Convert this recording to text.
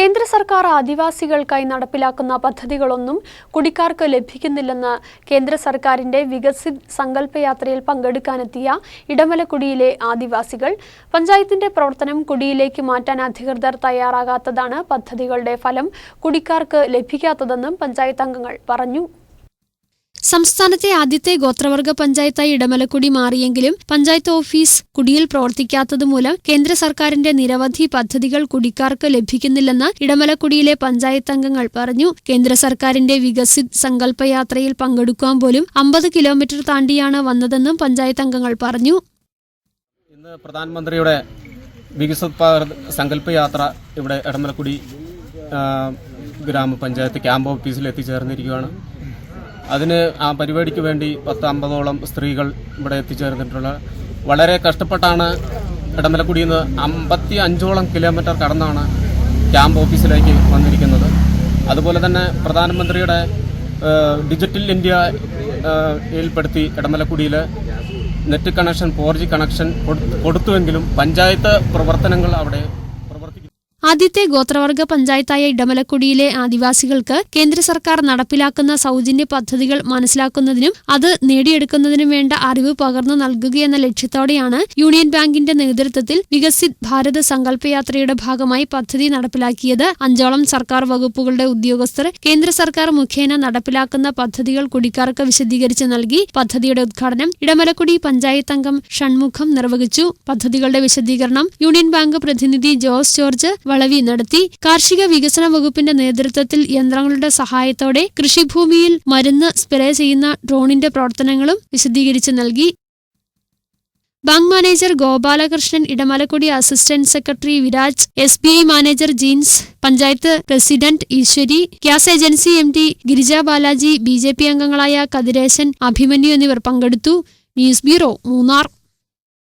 കേന്ദ്ര സർക്കാർ ആദിവാസികൾക്കായി നടപ്പിലാക്കുന്ന പദ്ധതികളൊന്നും കുടിക്കാർക്ക് ലഭിക്കുന്നില്ലെന്ന് കേന്ദ്ര സർക്കാരിന്റെ വികസിത് സങ്കല്പയാത്രയിൽ പങ്കെടുക്കാനെത്തിയ ഇടമലക്കുടിയിലെ ആദിവാസികൾ. പഞ്ചായത്തിന്റെ പ്രവർത്തനം കുടിയിലേക്ക് മാറ്റാൻ അധികൃതർ തയ്യാറാകാത്തതാണ് പദ്ധതികളുടെ ഫലം കുടിക്കാർക്ക് ലഭിക്കാത്തതെന്നും പഞ്ചായത്ത് അംഗങ്ങൾ പറഞ്ഞു. സംസ്ഥാനത്തെ ആദ്യത്തെ ഗോത്രവർഗ പഞ്ചായത്തായി ഇടമലക്കുടി മാറിയെങ്കിലും പഞ്ചായത്ത് ഓഫീസ് കുടിയിൽ പ്രവർത്തിക്കാത്തതുമൂലം കേന്ദ്ര സർക്കാരിന്റെ നിരവധി പദ്ധതികൾ കുടിക്കാർക്ക് ലഭിക്കുന്നില്ലെന്ന് ഇടമലക്കുടിയിലെ പഞ്ചായത്ത് അംഗങ്ങൾ പറഞ്ഞു. കേന്ദ്ര സർക്കാരിന്റെ വികസിത് സങ്കല്പയാത്രയിൽ പങ്കെടുക്കാൻ പോലും അമ്പത് കിലോമീറ്റർ താണ്ടിയാണ് വന്നതെന്നും പഞ്ചായത്ത് അംഗങ്ങൾ പറഞ്ഞു. ഇന്ന് പ്രധാനമന്ത്രിയുടെ വികസിത് സങ്കല്പയാത്ര ഇവിടെ ഇടമലക്കുടി ഗ്രാമപഞ്ചായത്ത് ക്യാമ്പ് ഓഫീസിൽ എത്തിച്ചേർന്നിരിക്കുകയാണ്. അതിന് ആ പരിപാടിക്ക് വേണ്ടി പത്ത് അമ്പതോളം സ്ത്രീകൾ ഇവിടെ എത്തിച്ചേർന്നിട്ടുള്ള വളരെ കഷ്ടപ്പെട്ടാണ് ഇടമലക്കുടിയിൽ നിന്ന് അമ്പത്തി അഞ്ചോളം കിലോമീറ്റർ കടന്നാണ് ക്യാമ്പ് ഓഫീസിലേക്ക് വന്നിരിക്കുന്നത്. അതുപോലെ തന്നെ പ്രധാനമന്ത്രിയുടെ ഡിജിറ്റൽ ഇന്ത്യ ഏൽപ്പെടുത്തി ഇടമലക്കുടിയിൽ നെറ്റ് കണക്ഷൻ ഫോർ കണക്ഷൻ കൊടു- കൊടുത്തുവെങ്കിലും പഞ്ചായത്ത് പ്രവർത്തനങ്ങൾ അവിടെ ആദ്യത്തെ ഗോത്രവർഗ പഞ്ചായത്തായ ഇടമലക്കുടിയിലെ ആദിവാസികൾക്ക് കേന്ദ്ര സർക്കാർ നടപ്പിലാക്കുന്ന സൗജന്യ പദ്ധതികൾ മനസ്സിലാക്കുന്നതിനും അത് നേടിയെടുക്കുന്നതിനും വേണ്ട അറിവ് പകർന്നു നൽകുകയെന്ന ലക്ഷ്യത്തോടെയാണ് യൂണിയൻ ബാങ്കിന്റെ നേതൃത്വത്തിൽ വികസിത് ഭാരത് സങ്കല്പയാത്രയുടെ ഭാഗമായി പദ്ധതി നടപ്പിലാക്കിയത്. അഞ്ചോളം സർക്കാർ വകുപ്പുകളുടെ ഉദ്യോഗസ്ഥർ കേന്ദ്ര സർക്കാർ മുഖേന നടപ്പിലാക്കുന്ന പദ്ധതികൾ കുടിക്കാർക്ക് വിശദീകരിച്ച് നൽകി പദ്ധതിയുടെ ഉദ്ഘാടനം ഇടമലക്കുടി പഞ്ചായത്ത് അംഗം ഷൺമുഖം നിർവഹിച്ചു. പദ്ധതികളുടെ വിശദീകരണം യൂണിയൻ ബാങ്ക് പ്രതിനിധി ജോസ് ജോർജ് വളവി നടത്തി കാർഷിക വികസന വകുപ്പിന്റെ നേതൃത്വത്തിൽ യന്ത്രങ്ങളുടെ സഹായത്തോടെ കൃഷിഭൂമിയിൽ മരുന്ന് സ്പ്രേ ചെയ്യുന്ന ഡ്രോണിന്റെ പ്രവർത്തനങ്ങളും വിശദീകരിച്ച് നൽകി. Bank manager Gopalakrishnan Edamalakkudi assistant secretary Viraj S B I manager Jeans panchayat president Eswari gas agency M D Girija Balaji B J P അംഗങ്ങളായ കതിരേശൻ അഭിമന്യു എന്നിവർ പങ്കെടുത്തു. News bureau Munnar.